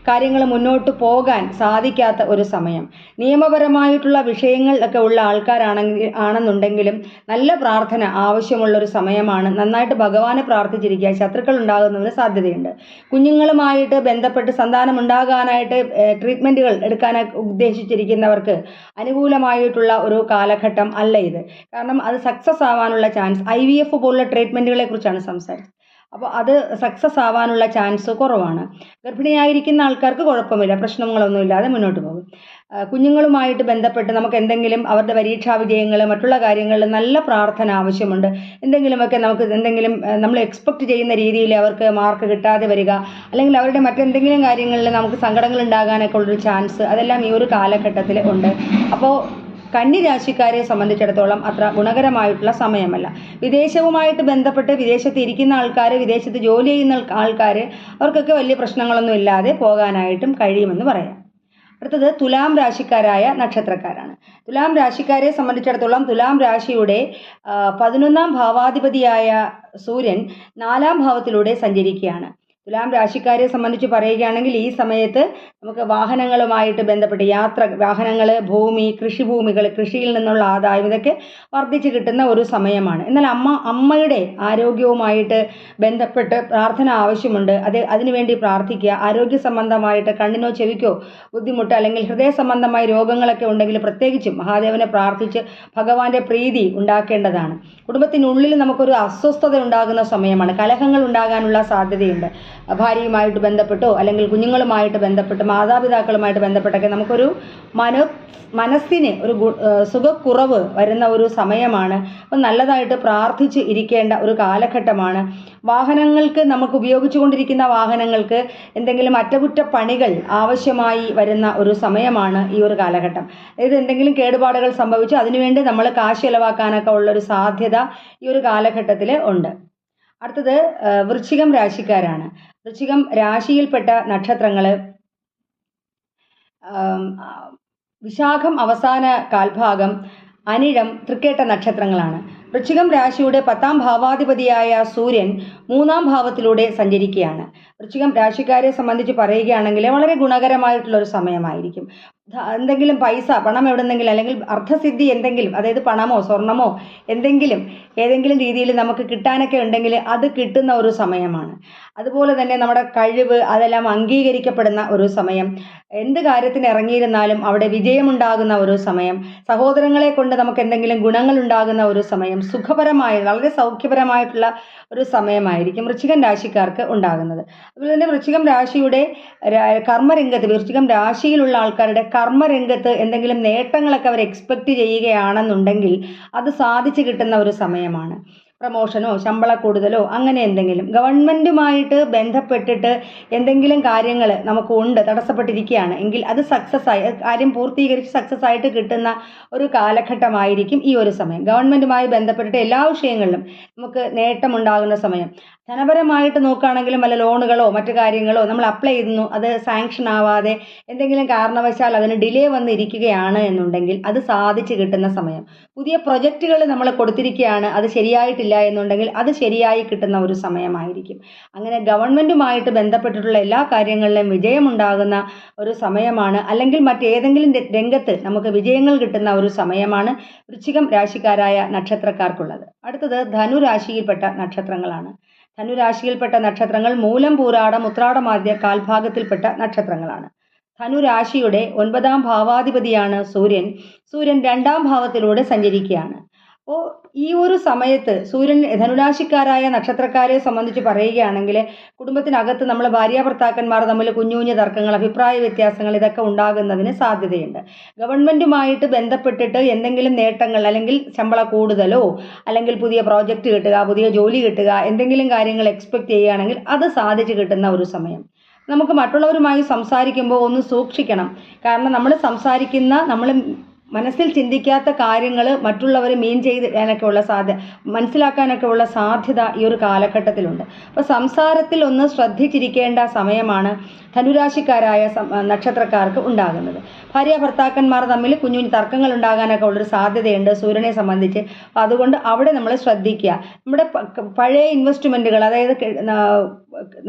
കാര്യങ്ങൾ മുന്നോട്ട് പോകാൻ സാധിക്കാത്ത ഒരു സമയം. നിയമപരമായിട്ടുള്ള വിഷയങ്ങൾ ഒക്കെ ഉള്ള ആൾക്കാരാണെങ്കിൽ ആണെന്നുണ്ടെങ്കിലും നല്ല പ്രാർത്ഥന ആവശ്യമുള്ള ഒരു സമയമാണ്. നന്നായിട്ട് ഭഗവാനെ പ്രാർത്ഥിച്ചിരിക്കുക ശത്രുക്കൾ ഉണ്ടാകുന്നതിന് സാധ്യതയുണ്ട്. കുഞ്ഞുങ്ങളുമായിട്ട് ബന്ധപ്പെട്ട് സന്താനം ഉണ്ടാകാനായിട്ട് ട്രീറ്റ്മെന്റുകൾ എടുക്കാൻ ഉദ്ദേശിച്ചിരിക്കുന്നവർക്ക് അനുകൂലമായിട്ടുള്ള ഒരു കാലഘട്ടം അല്ല ഇത്. കാരണം അത് സക്സസ് ആവാനുള്ള ചാൻസ് ഐ വി എഫ് പോലുള്ള ട്രീറ്റ്മെന്റുകളെ കുറിച്ചാണ് സംസാരിച്ചത്. അപ്പോൾ അത് സക്സസ് ആവാനുള്ള ചാൻസ് കുറവാണ്. ഗർഭിണിയായിരിക്കുന്ന ആൾക്കാർക്ക് കുഴപ്പമില്ല പ്രശ്നങ്ങളൊന്നുമില്ലാതെ മുന്നോട്ട് പോകും. കുഞ്ഞുങ്ങളുമായിട്ട് ബന്ധപ്പെട്ട് നമുക്ക് എന്തെങ്കിലും അവരുടെ പരീക്ഷാ വിജയങ്ങൾ മറ്റുള്ള കാര്യങ്ങളിൽ നല്ല പ്രാർത്ഥന ആവശ്യമുണ്ട്. എന്തെങ്കിലുമൊക്കെ നമുക്ക് എന്തെങ്കിലും നമ്മൾ എക്സ്പെക്റ്റ് ചെയ്യുന്ന രീതിയിൽ അവർക്ക് മാർക്ക് കിട്ടാതെ വരിക അല്ലെങ്കിൽ അവരുടെ മറ്റെന്തെങ്കിലും കാര്യങ്ങളിൽ നമുക്ക് സങ്കടങ്ങൾ ഉണ്ടാകാനൊക്കെ ഉള്ളൊരു ചാൻസ് അതെല്ലാം ഈ ഒരു കാലഘട്ടത്തിൽ ഉണ്ട്. അപ്പോൾ കന്നിരാശിക്കാരെ സംബന്ധിച്ചിടത്തോളം അത്ര ഗുണകരമായിട്ടുള്ള സമയമല്ല. വിദേശവുമായിട്ട് ബന്ധപ്പെട്ട് വിദേശത്ത് ഇരിക്കുന്ന ആൾക്കാർ വിദേശത്ത് ജോലി ചെയ്യുന്ന ആൾക്കാർ അവർക്കൊക്കെ വലിയ പ്രശ്നങ്ങളൊന്നും ഇല്ലാതെ പോകാനായിട്ടും കഴിയുമെന്ന് പറയാം. അടുത്തത് തുലാം രാശിക്കാരായ നക്ഷത്രക്കാരാണ്. തുലാം രാശിക്കാരെ സംബന്ധിച്ചിടത്തോളം തുലാം രാശിയുടെ പതിനൊന്നാം ഭാവാധിപതിയായ സൂര്യൻ നാലാം ഭാവത്തിലൂടെ സഞ്ചരിക്കുകയാണ്. തുലാം രാശിക്കാരെ സംബന്ധിച്ച് പറയുകയാണെങ്കിൽ ഈ സമയത്ത് നമുക്ക് വാഹനങ്ങളുമായിട്ട് ബന്ധപ്പെട്ട് യാത്ര വാഹനങ്ങൾ ഭൂമി കൃഷിഭൂമികൾ കൃഷിയിൽ നിന്നുള്ള ആദായം ഇതൊക്കെ വർദ്ധിച്ചു കിട്ടുന്ന ഒരു സമയമാണ്. എന്നാൽ അമ്മ അമ്മയുടെ ആരോഗ്യവുമായിട്ട് ബന്ധപ്പെട്ട് പ്രാർത്ഥന ആവശ്യമുണ്ട്. അത് അതിനുവേണ്ടി പ്രാർത്ഥിക്കുക. ആരോഗ്യ സംബന്ധമായിട്ട് കണ്ണിനോ ചെവിക്കോ ബുദ്ധിമുട്ട് അല്ലെങ്കിൽ ഹൃദയ സംബന്ധമായ രോഗങ്ങളൊക്കെ ഉണ്ടെങ്കിൽ പ്രത്യേകിച്ചും മഹാദേവനെ പ്രാർത്ഥിച്ച് ഭഗവാന്റെ പ്രീതി ഉണ്ടാക്കേണ്ടതാണ്. കുടുംബത്തിനുള്ളിൽ നമുക്കൊരു അസ്വസ്ഥത ഉണ്ടാകുന്ന സമയമാണ്. കലഹങ്ങൾ ഉണ്ടാകാനുള്ള സാധ്യതയുണ്ട്. ഭാര്യയുമായിട്ട് ബന്ധപ്പെട്ടോ അല്ലെങ്കിൽ കുഞ്ഞുങ്ങളുമായിട്ട് ബന്ധപ്പെട്ട് മാതാപിതാക്കളുമായിട്ട് ബന്ധപ്പെട്ടൊക്കെ നമുക്കൊരു മനോ മനസ്സിന് ഒരു സുഖക്കുറവ് വരുന്ന ഒരു സമയമാണ്. അപ്പം നല്ലതായിട്ട് പ്രാർത്ഥിച്ച് ഇരിക്കേണ്ട ഒരു കാലഘട്ടമാണ്. വാഹനങ്ങൾക്ക് നമുക്ക് ഉപയോഗിച്ചുകൊണ്ടിരിക്കുന്ന വാഹനങ്ങൾക്ക് എന്തെങ്കിലും അറ്റകുറ്റപ്പണികൾ ആവശ്യമായി വരുന്ന ഒരു സമയമാണ് ഈ ഒരു കാലഘട്ടം. അതായത് എന്തെങ്കിലും കേടുപാടുകൾ സംഭവിച്ചു അതിനുവേണ്ടി നമ്മൾ കാശ് ചിലവാക്കാനൊക്കെ ഉള്ളൊരു സാധ്യത ഈ ഒരു കാലഘട്ടത്തിൽ ഉണ്ട്. അടുത്തത് വൃശ്ചികം രാശിക്കാരാണ്. വൃശ്ചികം രാശിയിൽപ്പെട്ട നക്ഷത്രങ്ങൾ വിശാഖം അവസാന കാൽഭാഗം അനിഴം തൃക്കേട്ട നക്ഷത്രങ്ങളാണ്. വൃശ്ചികം രാശിയുടെ പത്താം ഭാവാധിപതിയായ സൂര്യൻ മൂന്നാം ഭാവത്തിലൂടെ സഞ്ചരിക്കുകയാണ്. വൃശ്ചികം രാശിക്കാരെ സംബന്ധിച്ച് പറയുകയാണെങ്കിൽ വളരെ ഗുണകരമായിട്ടുള്ള ഒരു സമയമായിരിക്കും. എന്തെങ്കിലും പൈസ പണം എവിടെന്നെങ്കിലും അല്ലെങ്കിൽ അർത്ഥസിദ്ധി എന്തെങ്കിലും അതായത് പണമോ സ്വർണമോ എന്തെങ്കിലും ഏതെങ്കിലും രീതിയിൽ നമുക്ക് കിട്ടാനൊക്കെ ഉണ്ടെങ്കിൽ അത് കിട്ടുന്ന ഒരു സമയമാണ്. അതുപോലെ തന്നെ നമ്മുടെ കഴിവ് അതെല്ലാം അംഗീകരിക്കപ്പെടുന്ന ഒരു സമയം. എന്ത് കാര്യത്തിന് ഇറങ്ങിയിരുന്നാലും അവിടെ വിജയമുണ്ടാകുന്ന ഒരു സമയം. സഹോദരങ്ങളെ കൊണ്ട് നമുക്ക് എന്തെങ്കിലും ഗുണങ്ങൾ ഉണ്ടാകുന്ന ഒരു സമയം. സുഖപരമായ വളരെ സൗഖ്യപരമായിട്ടുള്ള ഒരു സമയമായിരിക്കും വൃശ്ചികം രാശിക്കാർക്ക് ഉണ്ടാകുന്നത്. അതുപോലെ തന്നെ വൃശ്ചികം രാശിയുടെ കർമ്മരംഗത്ത് വൃശ്ചികം രാശിയിലുള്ള ആൾക്കാരുടെ കർമ്മരംഗത്ത് എന്തെങ്കിലും നേട്ടങ്ങളൊക്കെ അവർ എക്സ്പെക്റ്റ് ചെയ്യുകയാണെന്നുണ്ടെങ്കിൽ അത് സാധിച്ചു കിട്ടുന്ന ഒരു സമയമാണ്. പ്രമോഷനോ ശമ്പള കൂടുതലോ അങ്ങനെ എന്തെങ്കിലും. ഗവൺമെന്റുമായിട്ട് ബന്ധപ്പെട്ടിട്ട് എന്തെങ്കിലും കാര്യങ്ങൾ നമുക്ക് ഉണ്ട് തടസ്സപ്പെട്ടിരിക്കുകയാണ്. എങ്കിൽ അത് സക്സസ് ആയി കാര്യം പൂർത്തീകരിച്ച് സക്സസ് ആയിട്ട് കിട്ടുന്ന ഒരു കാലഘട്ടമായിരിക്കും ഈ ഒരു സമയം. ഗവൺമെന്റുമായി ബന്ധപ്പെട്ടിട്ട് എല്ലാ വിഷയങ്ങളിലും നമുക്ക് നേട്ടമുണ്ടാകുന്ന സമയം. ധനപരമായിട്ട് നോക്കുകയാണെങ്കിലും വല്ല ലോണുകളോ മറ്റു കാര്യങ്ങളോ നമ്മൾ അപ്ലൈ ചെയ്യുന്നു അത് സാങ്ഷൻ ആവാതെ എന്തെങ്കിലും കാരണവശാൽ അതിന് ഡിലേ വന്നിരിക്കുകയാണ് എന്നുണ്ടെങ്കിൽ അത് സാധിച്ചു കിട്ടുന്ന സമയം. പുതിയ പ്രൊജക്റ്റുകൾ നമ്മൾ കൊടുത്തിരിക്കുകയാണ് അത് ശരിയായിട്ടില്ല എന്നുണ്ടെങ്കിൽ അത് ശരിയായി കിട്ടുന്ന ഒരു സമയമായിരിക്കും. അങ്ങനെ ഗവൺമെന്റുമായിട്ട് ബന്ധപ്പെട്ടിട്ടുള്ള എല്ലാ കാര്യങ്ങളിലും വിജയമുണ്ടാകുന്ന ഒരു സമയമാണ്. അല്ലെങ്കിൽ മറ്റേതെങ്കിലും രംഗത്ത് നമുക്ക് വിജയങ്ങൾ കിട്ടുന്ന ഒരു സമയമാണ് വൃശ്ചികം രാശിക്കാരായ നക്ഷത്രക്കാർക്കുള്ളത്. അടുത്തത് ധനുരാശിയിൽപ്പെട്ട നക്ഷത്രങ്ങളാണ്. ധനുരാശിയിൽപ്പെട്ട നക്ഷത്രങ്ങൾ മൂലം പൂരാടം ഉത്രാടമാദ്യ കാൽഭാഗത്തിൽപ്പെട്ട നക്ഷത്രങ്ങളാണ്. ധനുരാശിയുടെ ഒൻപതാം ഭാവാധിപതിയാണ് സൂര്യൻ. സൂര്യൻ രണ്ടാം ഭാവത്തിലൂടെ സഞ്ചരിക്കുകയാണ്. അപ്പോൾ ഈ ഒരു സമയത്ത് സൂര്യൻ ധനുരാശിക്കാരായ നക്ഷത്രക്കാരെ സംബന്ധിച്ച് പറയുകയാണെങ്കിൽ കുടുംബത്തിനകത്ത് നമ്മൾ ഭാര്യ ഭർത്താക്കന്മാർ തമ്മിൽ കുഞ്ഞു കുഞ്ഞു തർക്കങ്ങൾ അഭിപ്രായ വ്യത്യാസങ്ങൾ ഇതൊക്കെ ഉണ്ടാകുന്നതിന് സാധ്യതയുണ്ട്. ഗവൺമെന്റുമായിട്ട് ബന്ധപ്പെട്ടിട്ട് എന്തെങ്കിലും നേട്ടങ്ങൾ അല്ലെങ്കിൽ ശമ്പള കൂടുതലോ അല്ലെങ്കിൽ പുതിയ പ്രോജക്റ്റ് കിട്ടുക പുതിയ ജോലി കിട്ടുക എന്തെങ്കിലും കാര്യങ്ങൾ എക്സ്പെക്റ്റ് ചെയ്യുകയാണെങ്കിൽ അത് സാധിച്ചു കിട്ടുന്ന ഒരു സമയം. നമുക്ക് മറ്റുള്ളവരുമായി സംസാരിക്കുമ്പോൾ ഒന്ന് സൂക്ഷിക്കണം. കാരണം നമ്മൾ സംസാരിക്കുന്ന നമ്മൾ മനസ്സിൽ ചിന്തിക്കാത്ത കാര്യങ്ങൾ മറ്റുള്ളവർ മീൻ ചെയ്യാനൊക്കെ ഉള്ള സാധ്യത മനസ്സിലാക്കാനൊക്കെ ഉള്ള സാധ്യത ഈ ഒരു കാലഘട്ടത്തിലുണ്ട്. അപ്പോൾ സംസാരത്തിൽ ഒന്ന് ശ്രദ്ധിച്ചിരിക്കേണ്ട സമയമാണ് ധനുരാശിക്കാരായ നക്ഷത്രക്കാർക്ക് ഉണ്ടാകുന്നത്. ഭാര്യ ഭർത്താക്കന്മാർ തമ്മിൽ കുഞ്ഞു കുഞ്ഞു തർക്കങ്ങൾ ഉണ്ടാകാനൊക്കെ ഉള്ളൊരു സാധ്യതയുണ്ട് സൂര്യനെ സംബന്ധിച്ച്. അപ്പോൾ അതുകൊണ്ട് അവിടെ നമ്മൾ ശ്രദ്ധിക്കുക. നമ്മുടെ പഴയ ഇൻവെസ്റ്റ്മെന്റുകൾ അതായത്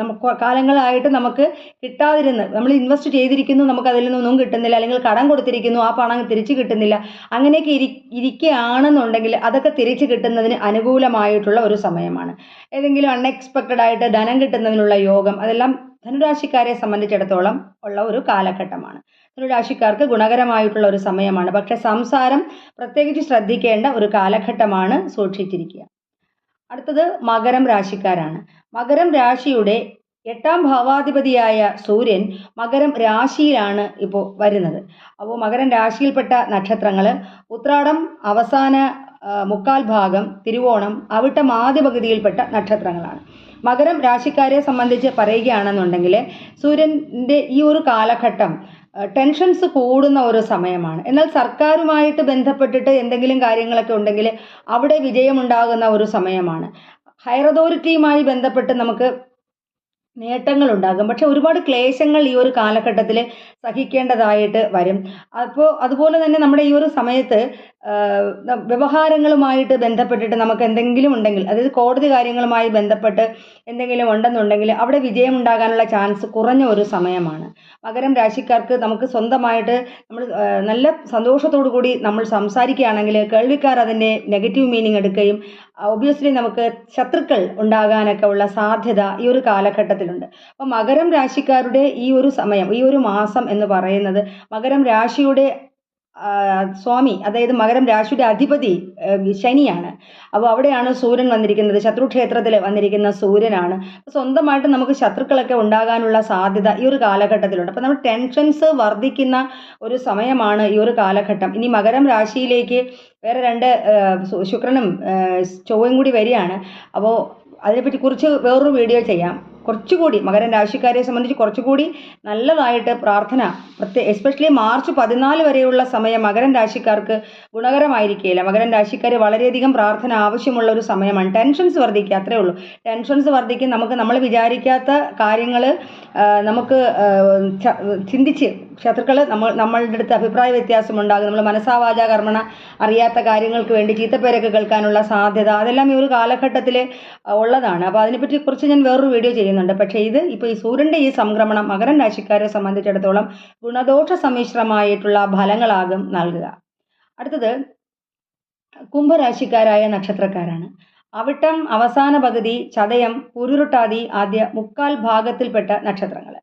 നമുക്ക് കാലങ്ങളായിട്ട് നമുക്ക് കിട്ടാതിരുന്ന് നമ്മൾ ഇൻവെസ്റ്റ് ചെയ്തിരിക്കുന്നു നമുക്ക് അതിൽ നിന്നൊന്നും കിട്ടുന്നില്ല അല്ലെങ്കിൽ കടം കൊടുത്തിരിക്കുന്നു ആ പണം തിരിച്ചു കിട്ടുന്നില്ല. അങ്ങനെയൊക്കെ ഇരി ഇരിക്കുകയാണെന്നുണ്ടെങ്കിൽ അതൊക്കെ തിരിച്ചു കിട്ടുന്നതിന് അനുകൂലമായിട്ടുള്ള ഒരു സമയമാണ്. ഏതെങ്കിലും അൺഎക്സ്പെക്റ്റഡ് ആയിട്ട് ധനം കിട്ടുന്നതിനുള്ള യോഗം അതെല്ലാം ധനുരാശിക്കാരെ സംബന്ധിച്ചിടത്തോളം ഉള്ള ഒരു കാലഘട്ടമാണ്. ധനുരാശിക്കാർക്ക് ഗുണകരമായിട്ടുള്ള ഒരു സമയമാണ്. പക്ഷെ സംസാരം പ്രത്യേകിച്ച് ശ്രദ്ധിക്കേണ്ട ഒരു കാലഘട്ടമാണ് സൂക്ഷിച്ചിരിക്കുക. അടുത്തത് മകരം രാശിക്കാരാണ്. മകരം രാശിയുടെ എട്ടാം ഭാവാധിപതിയായ സൂര്യൻ മകരം രാശിയിലാണ് ഇപ്പോൾ വരുന്നത്. അപ്പോൾ മകരം രാശിയിൽപ്പെട്ട നക്ഷത്രങ്ങൾ ഉത്രാടം അവസാന മുക്കാൽ ഭാഗം തിരുവോണം അവിട്ടം ആദ്യ പകുതിയിൽപ്പെട്ട നക്ഷത്രങ്ങളാണ്. മകരം രാശിക്കാരെ സംബന്ധിച്ച് പറയുകയാണെന്നുണ്ടെങ്കിൽ സൂര്യന്റെ ഈ ഒരു കാലഘട്ടം ടെൻഷൻസ് കൂടുന്ന ഒരു സമയമാണ്. എന്നാൽ സർക്കാരുമായിട്ട് ബന്ധപ്പെട്ടിട്ട് എന്തെങ്കിലും കാര്യങ്ങളൊക്കെ ഉണ്ടെങ്കിൽ അവിടെ വിജയമുണ്ടാകുന്ന ഒരു സമയമാണ്. ഹയർ അതോറിറ്റിയുമായി ബന്ധപ്പെട്ട് നമുക്ക് നേട്ടങ്ങളുണ്ടാകും. പക്ഷെ ഒരുപാട് ക്ലേശങ്ങൾ ഈ ഒരു കാലഘട്ടത്തിൽ സഹിക്കേണ്ടതായിട്ട് വരും. അപ്പോൾ അതുപോലെ തന്നെ നമ്മുടെ ഈ ഒരു സമയത്ത് വ്യവഹാരങ്ങളുമായിട്ട് ബന്ധപ്പെട്ടിട്ട് നമുക്ക് എന്തെങ്കിലും ഉണ്ടെങ്കിൽ അതായത് കോടതി കാര്യങ്ങളുമായി ബന്ധപ്പെട്ട് എന്തെങ്കിലും ഉണ്ടെന്നുണ്ടെങ്കിൽ അവിടെ വിജയം ഉണ്ടാകാനുള്ള ചാൻസ് കുറഞ്ഞ ഒരു സമയമാണ്. മകരം രാശിക്കാർക്ക് നമുക്ക് സ്വന്തമായിട്ട് നമ്മൾ നല്ല സന്തോഷത്തോടു കൂടി നമ്മൾ സംസാരിക്കുകയാണെങ്കിൽ കേൾവിക്കാർ അതിന്റെ നെഗറ്റീവ് മീനിങ് എടുക്കുകയും ഒബിയസ്ലി നമുക്ക് ശത്രുക്കൾ ഉണ്ടാകാനൊക്കെ ഉള്ള സാധ്യത ഈ ഒരു കാലഘട്ടത്തിലുണ്ട്. അപ്പോൾ മകരം രാശിക്കാരുടെ ഈ ഒരു സമയം ഈ ഒരു മാസം എന്ന് പറയുന്നത് മകരം രാശിയുടെ സ്വാമി അതായത് മകരം രാശിയുടെ അധിപതി ശനിയാണ്. അപ്പോൾ അവിടെയാണ് സൂര്യൻ വന്നിരിക്കുന്നത്. ശത്രുക്ഷേത്രത്തിൽ വന്നിരിക്കുന്ന സൂര്യനാണ്. സ്വന്തമായിട്ട് നമുക്ക് ശത്രുക്കളൊക്കെ ഉണ്ടാകാനുള്ള സാധ്യത ഈ ഒരു കാലഘട്ടത്തിലുണ്ട്. അപ്പോൾ നമ്മൾ ടെൻഷൻസ് വർദ്ധിക്കുന്ന ഒരു സമയമാണ് ഈ ഒരു കാലഘട്ടം. ഇനി മകരം രാശിയിലേക്ക് വേറെ രണ്ട് ശുക്രനും ചൊവ്വയും കൂടി വരികയാണ്. അപ്പോൾ അതിനെപ്പറ്റി കുറിച്ച് വേറൊരു വീഡിയോ ചെയ്യാം. കുറച്ചുകൂടി മകരം രാശിക്കാരെ സംബന്ധിച്ച് കുറച്ചുകൂടി നല്ലതായിട്ട് പ്രാർത്ഥന പ്രത്യേക എസ്പെഷ്യലി മാർച്ച് പതിനാല് വരെയുള്ള സമയം മകരം രാശിക്കാർക്ക് ഗുണകരമായിരിക്കില്ല മകരം രാശിക്കാർ വളരെയധികം പ്രാർത്ഥന ആവശ്യമുള്ള ഒരു സമയമാണ്. ടെൻഷൻസ് വർദ്ധിക്കുക അത്രേ ഉള്ളൂ. ടെൻഷൻസ് വർദ്ധിക്കും. നമുക്ക് നമ്മൾ വിചാരിക്കാത്ത കാര്യങ്ങൾ നമുക്ക് ചിന്തിച്ച് ശത്രുക്കൾ നമ്മൾ നമ്മളുടെ അടുത്ത് അഭിപ്രായ വ്യത്യാസം ഉണ്ടാകും. നമ്മൾ മനസ്സാവാച കർമ്മണ അറിയാത്ത കാര്യങ്ങൾക്ക് വേണ്ടി ചീത്തപ്പേരൊക്കെ കേൾക്കാനുള്ള സാധ്യത അതെല്ലാം ഈ ഒരു കാലഘട്ടത്തിൽ ഉള്ളതാണ്. അപ്പോൾ അതിനെപ്പറ്റി കുറിച്ച് ഞാൻ വേറൊരു വീഡിയോ ചെയ്യുന്നുണ്ട്. പക്ഷേ ഇത് ഇപ്പോൾ ഈ സൂര്യന്റെ ഈ സംക്രമണം മകരം രാശിക്കാരെ സംബന്ധിച്ചിടത്തോളം ഗുണദോഷ സമ്മിശ്രമായിട്ടുള്ള ഫലങ്ങളാകും നൽകുക. അടുത്തത് കുംഭരാശിക്കാരായ നക്ഷത്രക്കാരാണ്. അവിട്ടം അവസാന പകുതി ചതയം പുരുരുട്ടാതി ആദ്യ മുക്കാൽ ഭാഗത്തിൽപ്പെട്ട നക്ഷത്രങ്ങൾ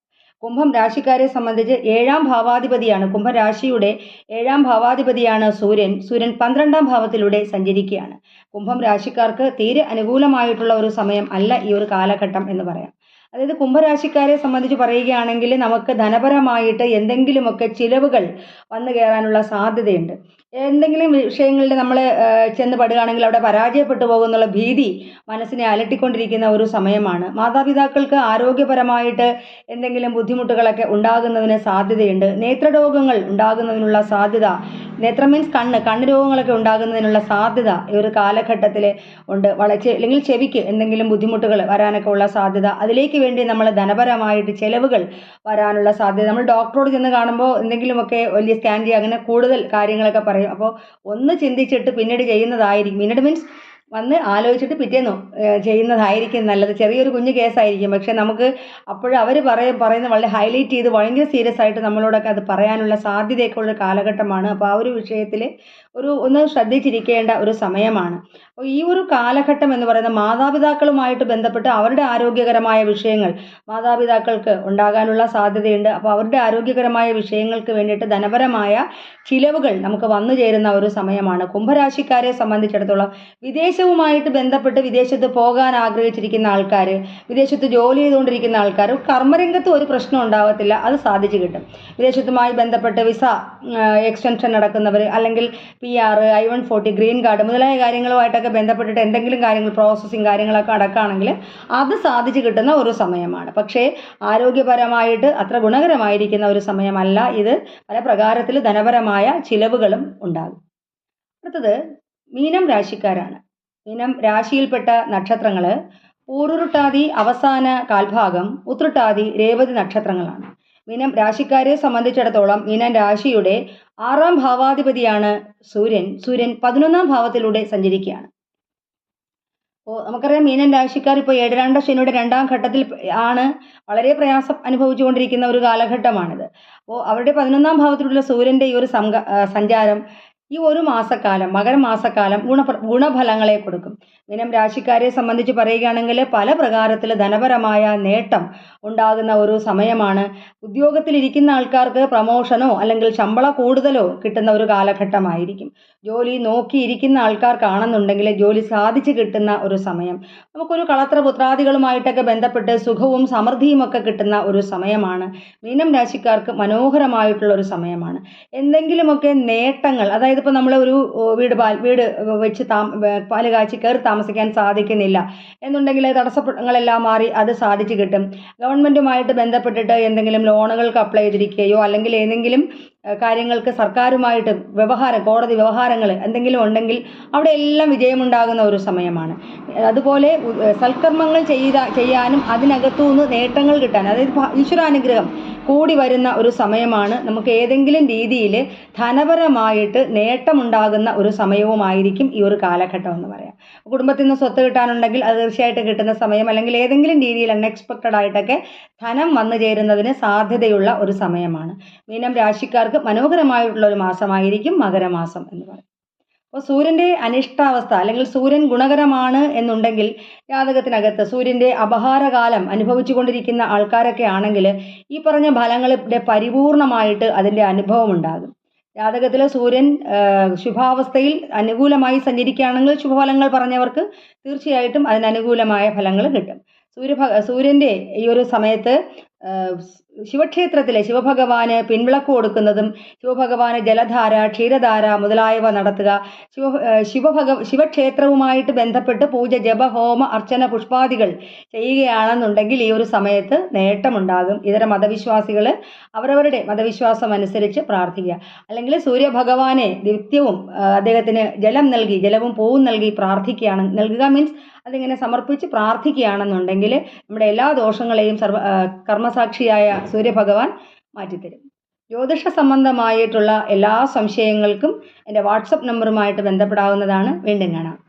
കുംഭം രാശിക്കാരെ സംബന്ധിച്ച് ഏഴാം ഭാവാധിപതിയാണ്. കുംഭരാശിയുടെ ഏഴാം ഭാവാധിപതിയാണ് സൂര്യൻ. സൂര്യൻ പന്ത്രണ്ടാം ഭാവത്തിലൂടെ സഞ്ചരിക്കുകയാണ്. കുംഭം രാശിക്കാർക്ക് തീരെ അനുകൂലമായിട്ടുള്ള ഒരു സമയം അല്ല ഈ ഒരു കാലഘട്ടം എന്ന് പറയാം. അതായത് കുംഭരാശിക്കാരെ സംബന്ധിച്ച് പറയുകയാണെങ്കിൽ നമുക്ക് ധനപരമായിട്ട് എന്തെങ്കിലുമൊക്കെ ചിലവുകൾ വന്നു കയറാനുള്ള സാധ്യതയുണ്ട്. എന്തെങ്കിലും വിഷയങ്ങളിൽ നമ്മൾ ചെന്ന് പെടുകയാണെങ്കിൽ അവിടെ പരാജയപ്പെട്ടു പോകുന്നുള്ള ഭീതി മനസ്സിനെ അലട്ടിക്കൊണ്ടിരിക്കുന്ന ഒരു സമയമാണ്. മാതാപിതാക്കൾക്ക് ആരോഗ്യപരമായിട്ട് എന്തെങ്കിലും ബുദ്ധിമുട്ടുകളൊക്കെ ഉണ്ടാകുന്നതിന് സാധ്യതയുണ്ട്. നേത്രരോഗങ്ങൾ ഉണ്ടാകുന്നതിനുള്ള സാധ്യത നേത്ര മീൻസ് കണ്ണ് കണ്ണ് രോഗങ്ങളൊക്കെ ഉണ്ടാകുന്നതിനുള്ള സാധ്യത ഈ ഒരു കാലഘട്ടത്തിൽ ഉണ്ട്. വളച്ച് അല്ലെങ്കിൽ ചെവിക്ക് എന്തെങ്കിലും ബുദ്ധിമുട്ടുകൾ വരാനൊക്കെ ഉള്ള സാധ്യത അതിലേക്ക് വേണ്ടി നമ്മൾ ധനപരമായിട്ട് ചെലവുകൾ വരാനുള്ള സാധ്യത. നമ്മൾ ഡോക്ടറോട് ചെന്ന് കാണുമ്പോൾ എന്തെങ്കിലുമൊക്കെ വലിയ സ്കാൻ ചെയ്യുക അങ്ങനെ കൂടുതൽ കാര്യങ്ങളൊക്കെ പറയും. അപ്പോൾ ഒന്ന് ചിന്തിച്ചിട്ട് പിന്നീട് ചെയ്യുന്നതായിരിക്കും. പിന്നീട് മീൻസ് വന്ന് ആലോചിച്ചിട്ട് പിറ്റേന്ന് ചെയ്യുന്നതായിരിക്കും നല്ലത്. ചെറിയൊരു കുഞ്ഞു കേസായിരിക്കും. പക്ഷെ നമുക്ക് അപ്പോഴും അവർ പറയും പറയുന്നത് വളരെ ഹൈലൈറ്റ് ചെയ്ത് ഭയങ്കര സീരിയസ് ആയിട്ട് നമ്മളോടൊക്കെ അത് പറയാനുള്ള സാധ്യതയൊക്കെ ഉള്ള കാലഘട്ടമാണ്. അപ്പോൾ ആ ഒരു വിഷയത്തിൽ ഒരു ഒന്ന് ശ്രദ്ധിച്ചിരിക്കേണ്ട ഒരു സമയമാണ്. ഈ ഒരു കാലഘട്ടം എന്ന് പറയുന്നത് മാതാപിതാക്കളുമായിട്ട് ബന്ധപ്പെട്ട് അവരുടെ ആരോഗ്യകരമായ വിഷയങ്ങൾ മാതാപിതാക്കൾക്ക് ഉണ്ടാകാനുള്ള സാധ്യതയുണ്ട്. അപ്പോൾ അവരുടെ ആരോഗ്യകരമായ വിഷയങ്ങൾക്ക് വേണ്ടിയിട്ട് ധനപരമായ ചിലവുകൾ നമുക്ക് വന്നു ചേരുന്ന ഒരു സമയമാണ്. കുംഭരാശിക്കാരെ സംബന്ധിച്ചിടത്തോളം വിദേശവുമായിട്ട് ബന്ധപ്പെട്ട് വിദേശത്ത് പോകാൻ ആഗ്രഹിച്ചിരിക്കുന്ന ആൾക്കാർ വിദേശത്ത് ജോലി ചെയ്തുകൊണ്ടിരിക്കുന്ന ആൾക്കാർ കർമ്മരംഗത്ത് ഒരു പ്രശ്നം ഉണ്ടാകത്തില്ല അത് സാധിച്ചു കിട്ടും. വിദേശത്തുമായി ബന്ധപ്പെട്ട് വിസ എക്സ്റ്റൻഷൻ നടക്കുന്നവർ അല്ലെങ്കിൽ P R I one forty green card മുതലായ കാര്യങ്ങളുമായിട്ടൊക്കെ ബന്ധപ്പെട്ടിട്ട് എന്തെങ്കിലും കാര്യങ്ങൾ പ്രോസസ്സിങ് കാര്യങ്ങളൊക്കെ അടക്കുകയാണെങ്കിൽ അത് സാധിച്ചു കിട്ടുന്ന ഒരു സമയമാണ്. പക്ഷേ ആരോഗ്യപരമായിട്ട് അത്ര ഗുണകരമായിരിക്കുന്ന ഒരു സമയമല്ല. ഇത് പല പ്രകാരത്തിൽ ധനപരമായ ചിലവുകളും ഉണ്ടാകും. അടുത്തത് മീനം രാശിക്കാരാണ്. മീനം രാശിയിൽപ്പെട്ട നക്ഷത്രങ്ങൾ പൂരുരുട്ടാതി അവസാന കാൽഭാഗം ഉത്രട്ടാതി രേവതി നക്ഷത്രങ്ങളാണ്. മീനം രാശിക്കാരെ സംബന്ധിച്ചിടത്തോളം മീനം രാശിയുടെ ആറാം ഭാവാധിപതിയാണ് സൂര്യൻ. സൂര്യൻ പതിനൊന്നാം ഭാവത്തിലൂടെ സഞ്ചരിക്കുകയാണ്. അപ്പോൾ നമുക്കറിയാം മീനൻ രാശിക്കാർ ഇപ്പോൾ ഏഴരാണ്ട ശനിയുടെ രണ്ടാം ഘട്ടത്തിൽ ആണ് വളരെ പ്രയാസം അനുഭവിച്ചുകൊണ്ടിരിക്കുന്ന ഒരു കാലഘട്ടമാണിത്. അപ്പോൾ അവരുടെ പതിനൊന്നാം ഭാവത്തിലുള്ള സൂര്യന്റെ ഈ ഒരു സഞ്ചാരം ഈ ഒരു മാസക്കാലം മകരമാസക്കാലം ഗുണ ഗുണഫലങ്ങളെ കൊടുക്കും. മീനം രാശിക്കാരെ സംബന്ധിച്ച് പറയുകയാണെങ്കിൽ പല പ്രകാരത്തിൽ ധനപരമായ നേട്ടം ഉണ്ടാകുന്ന ഒരു സമയമാണ്. ഉദ്യോഗത്തിലിരിക്കുന്ന ആൾക്കാർക്ക് പ്രമോഷനോ അല്ലെങ്കിൽ ശമ്പള കൂടുതലോ കിട്ടുന്ന ഒരു കാലഘട്ടമായിരിക്കും. ജോലി നോക്കിയിരിക്കുന്ന ആൾക്കാർക്കാണെന്നുണ്ടെങ്കിൽ ജോലി സാധിച്ചു കിട്ടുന്ന ഒരു സമയം. നമുക്കൊരു കളത്ര പുത്രാദികളുമായിട്ടൊക്കെ ബന്ധപ്പെട്ട് സുഖവും സമൃദ്ധിയും ഒക്കെ കിട്ടുന്ന ഒരു സമയമാണ്. മീനം രാശിക്കാർക്ക് മനോഹരമായിട്ടുള്ള ഒരു സമയമാണ്. എന്തെങ്കിലുമൊക്കെ നേട്ടങ്ങൾ അതായത് ഇപ്പോൾ നമ്മൾ ഒരു വീട് പാൽ വീട് വെച്ച് താ പാൽ കാച്ചി കയറി താമസിക്കാൻ സാധിക്കുന്നില്ല. എന്നുണ്ടെങ്കിൽ തടസ്സങ്ങളെല്ലാം മാറി അത് സാധിച്ചു കിട്ടും. ഗവൺമെന്റുമായിട്ട് ബന്ധപ്പെട്ടിട്ട് എന്തെങ്കിലും ലോണുകൾക്ക് അപ്ലൈ ചെയ്തിരിക്കുകയോ അല്ലെങ്കിൽ ഏതെങ്കിലും കാര്യങ്ങൾക്ക് സർക്കാരുമായിട്ട് വ്യവഹാരം കോടതി വ്യവഹാരങ്ങൾ എന്തെങ്കിലും ഉണ്ടെങ്കിൽ അവിടെ എല്ലാം വിജയമുണ്ടാകുന്ന ഒരു സമയമാണ്. അതുപോലെ സൽക്കർമ്മങ്ങൾ ചെയ്ത ചെയ്യാനും അതിനകത്തുനിന്ന് നേട്ടങ്ങൾ കിട്ടാൻ അതായത് ഈശ്വരാനുഗ്രഹം കൂടി വരുന്ന ഒരു സമയമാണ്. നമുക്ക് ഏതെങ്കിലും രീതിയിൽ ധനപരമായിട്ട് നേട്ടമുണ്ടാകുന്ന ഒരു സമയവുമായിരിക്കും ഈ ഒരു കാലഘട്ടം എന്ന് പറയാം കുടുംബത്തിൽ നിന്ന് സ്വത്ത് കിട്ടാനുണ്ടെങ്കിൽ അത് തീർച്ചയായിട്ടും കിട്ടുന്ന സമയം അല്ലെങ്കിൽ ഏതെങ്കിലും രീതിയിൽ അൺഎക്സ്പെക്റ്റഡ് ആയിട്ടൊക്കെ ധനം വന്നു ചേരുന്നതിന് സാധ്യതയുള്ള ഒരു സമയമാണ്. മീനം രാശിക്കാർക്ക് മനോഹരമായിട്ടുള്ള ഒരു മാസമായിരിക്കും മകരമാസം എന്ന് പറയും. അപ്പോൾ സൂര്യന്റെ അനിഷ്ടാവസ്ഥ അല്ലെങ്കിൽ സൂര്യൻ ഗുണകരമാണ് എന്നുണ്ടെങ്കിൽ ജാതകത്തിനകത്ത് സൂര്യന്റെ അപഹാരകാലം അനുഭവിച്ചു കൊണ്ടിരിക്കുന്ന ആൾക്കാരൊക്കെ ആണെങ്കിൽ ഈ പറഞ്ഞ ഫലങ്ങളുടെ പരിപൂർണമായിട്ട് അതിന്റെ അനുഭവം ഉണ്ടാകും. ജാതകത്തിൽ സൂര്യൻ ശുഭാവസ്ഥയിൽ അനുകൂലമായി സഞ്ചരിക്കുകയാണെങ്കിൽ ശുഭഫലങ്ങൾ പറഞ്ഞവർക്ക് തീർച്ചയായിട്ടും അതിനനുകൂലമായ ഫലങ്ങൾ കിട്ടും. സൂര്യഭ സൂര്യന്റെ ഈ ഒരു സമയത്ത് ശിവക്ഷേത്രത്തിലെ ശിവഭഗവാന് പിൻവിളക്ക് കൊടുക്കുന്നതും ശിവഭഗവാന് ജലധാര ക്ഷീരധാര മുതലായവ നടത്തുക. ശിവ ശിവഭഗ ശിവക്ഷേത്രവുമായിട്ട് ബന്ധപ്പെട്ട് പൂജ ജപ ഹോമ അർച്ചന പുഷ്പാദികൾ ചെയ്യുകയാണെന്നുണ്ടെങ്കിൽ ഈ ഒരു സമയത്ത് നേട്ടമുണ്ടാകും. ഇതര മതവിശ്വാസികൾ അവരവരുടെ മതവിശ്വാസം അനുസരിച്ച് പ്രാർത്ഥിക്കുക. അല്ലെങ്കിൽ സൂര്യഭഗവാനെ നിത്യവും അദ്ദേഹത്തിന് ജലം നൽകി ജലവും പൂവും നൽകി പ്രാർത്ഥിക്കുകയാണ്. നൽകുക മീൻസ് അതിങ്ങനെ സമർപ്പിച്ച് പ്രാർത്ഥിക്കുകയാണെന്നുണ്ടെങ്കിൽ നമ്മുടെ എല്ലാ ദോഷങ്ങളെയും സർവ കർമ്മസാക്ഷിയായ സൂര്യഭഗവാൻ മാറ്റിത്തരും. ജ്യോതിഷ സംബന്ധമായിട്ടുള്ള എല്ലാ സംശയങ്ങൾക്കും എന്റെ വാട്സപ്പ് നമ്പറുമായിട്ട് ബന്ധപ്പെടാവുന്നതാണ്. വീണ്ടും കാണാം.